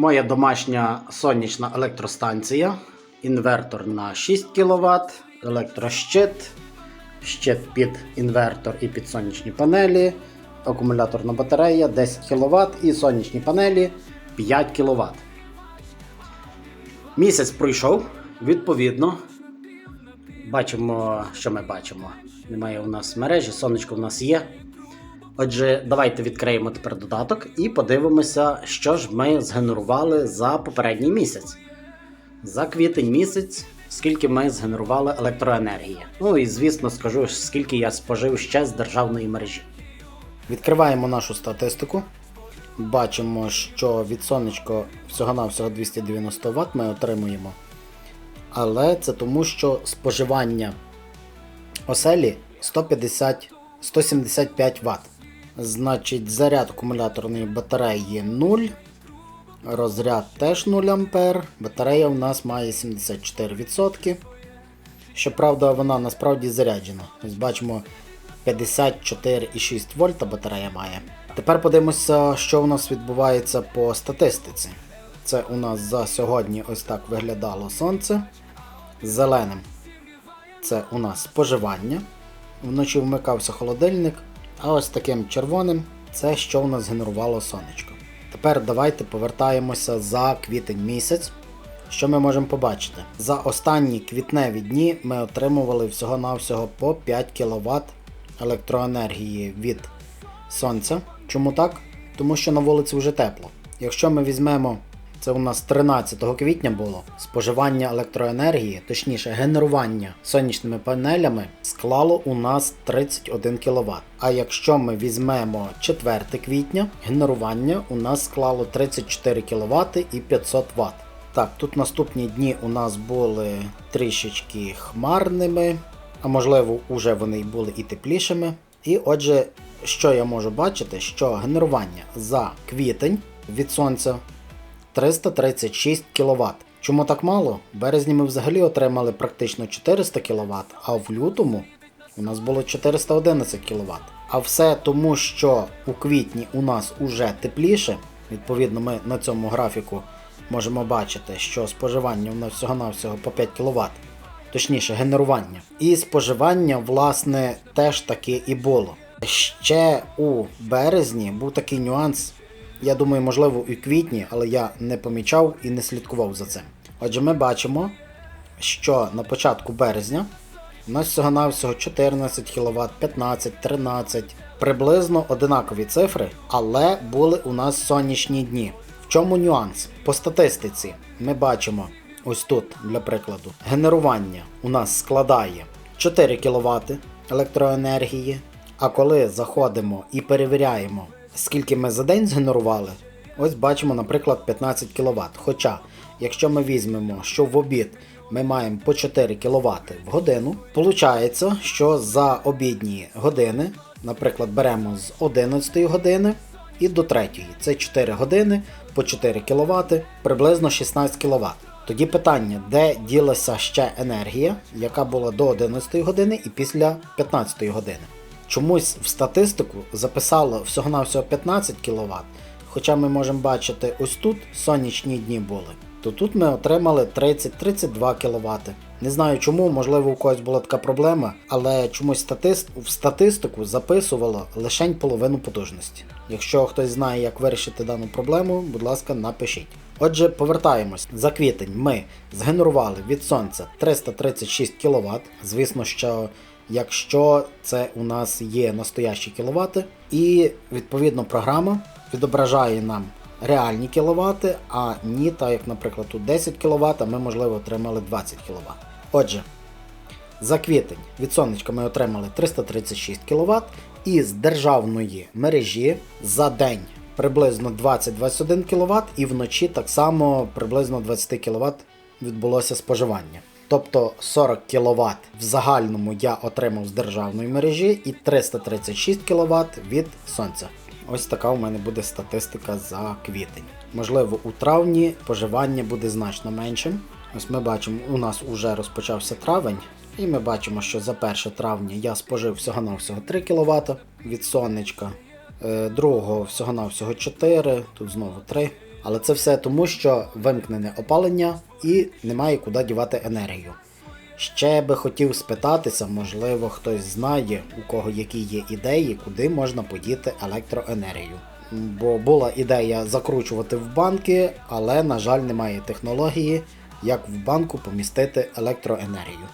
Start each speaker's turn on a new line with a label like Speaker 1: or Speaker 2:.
Speaker 1: Моя домашня сонячна електростанція, інвертор на 6 кВт, електрощит, щит під інвертор і під сонячні панелі, акумуляторна батарея 10 кВт і сонячні панелі 5 кВт. Місяць пройшов, відповідно. Бачимо, що ми бачимо. Немає у нас мережі, сонечко в нас є. Отже, давайте відкриємо тепер додаток і подивимося, що ж ми згенерували за попередній місяць. За квітень місяць, скільки ми згенерували електроенергії. Ну і звісно скажу, скільки я спожив ще з державної мережі. Відкриваємо нашу статистику. Бачимо, що від сонечко всього-навсього 290 Вт ми отримуємо. Але це тому, що споживання оселі 150, 175 Вт. Значить, заряд акумуляторної батареї 0. Розряд теж 0 А. Батарея у нас має 74%. Щоправда, вона насправді заряджена. Ось бачимо 54,6 вольта батарея має. Тепер подивимося, що у нас відбувається по статистиці. Це у нас за сьогодні ось так виглядало сонце. Зеленим це у нас споживання. Вночі вмикався холодильник. А ось таким червоним це що у нас генерувало сонечко. Тепер давайте повертаємося за квітень місяць. Що ми можемо побачити? За останні квітневі дні ми отримували всього-навсього по 5 кВт електроенергії від сонця. Чому так? Тому що на вулиці вже тепло. Якщо ми візьмемо, це у нас 13 квітня було, споживання електроенергії, точніше генерування сонячними панелями, склало у нас 31 кВт. А якщо ми візьмемо 4 квітня, генерування у нас склало 34 кВт і 500 Вт. Так, тут наступні дні у нас були трішечки хмарними, а можливо, уже вони були і теплішими. І отже, що я можу бачити, що генерування за квітень від сонця 336 кВт. Чому так мало? В березні ми взагалі отримали практично 400 кВт, а в лютому у нас було 411 кВт. А все тому, що у квітні у нас уже тепліше, відповідно, ми на цьому графіку можемо бачити, що споживання у нас всього-навсього по 5 кВт, точніше генерування. І споживання, власне, теж таки і було. Ще у березні був такий нюанс. Я думаю, можливо, в квітні, але я не помічав і не слідкував за цим. Отже, ми бачимо, що на початку березня у нас всього-навсього 14 кВт, 15, 13, приблизно одинакові цифри, але були у нас сонячні дні. В чому нюанс? По статистиці ми бачимо ось тут, для прикладу, генерування у нас складає 4 кВт електроенергії. А коли заходимо і перевіряємо, скільки ми за день згенерували, ось бачимо, наприклад, 15 кВт. Хоча, якщо ми візьмемо, що в обід ми маємо по 4 кВт в годину, виходить, що за обідні години, наприклад, беремо з 11 години і до 3, це 4 години по 4 кВт, приблизно 16 кВт. Тоді питання, де ділася ще енергія, яка була до 11 години і після 15 години. Чомусь в статистику записало всього-навсього 15 кВт, хоча ми можемо бачити, ось тут сонячні дні були, то тут ми отримали 30-32 кВт. Не знаю чому, можливо, у когось була така проблема, але чомусь статист... в статистику записувало лише половину потужності. Якщо хтось знає, як вирішити дану проблему, будь ласка, напишіть. Отже, повертаємось. За квітень ми згенерували від сонця 336 кВт. Звісно, що якщо це у нас є настоящі кіловати, і відповідно програма відображає нам реальні кіловати, а ні, так як, наприклад, тут 10 кВт, ми, можливо, отримали 20 кВт. Отже, за квітень від сонечка ми отримали 336 кВт, і з державної мережі за день приблизно 20-21 кВт, і вночі так само приблизно 20 кВт відбулося споживання. Тобто 40 кВт в загальному я отримав з державної мережі і 336 кВт від сонця. Ось така у мене буде статистика за квітень. Можливо, у травні споживання буде значно меншим. Ось ми бачимо, у нас вже розпочався травень, і ми бачимо, що за 1 травня я спожив всього-навсього 3 кВт від сонечка. Е, Другого всього-навсього 4, тут знову 3. Але це все тому, що вимкнене опалення і немає куди дівати енергію. Ще би хотів спитатися, можливо, хтось знає, у кого які є ідеї, куди можна подіти електроенергію. Бо була ідея закручувати в банки, але, на жаль, немає технології, як в банку помістити електроенергію.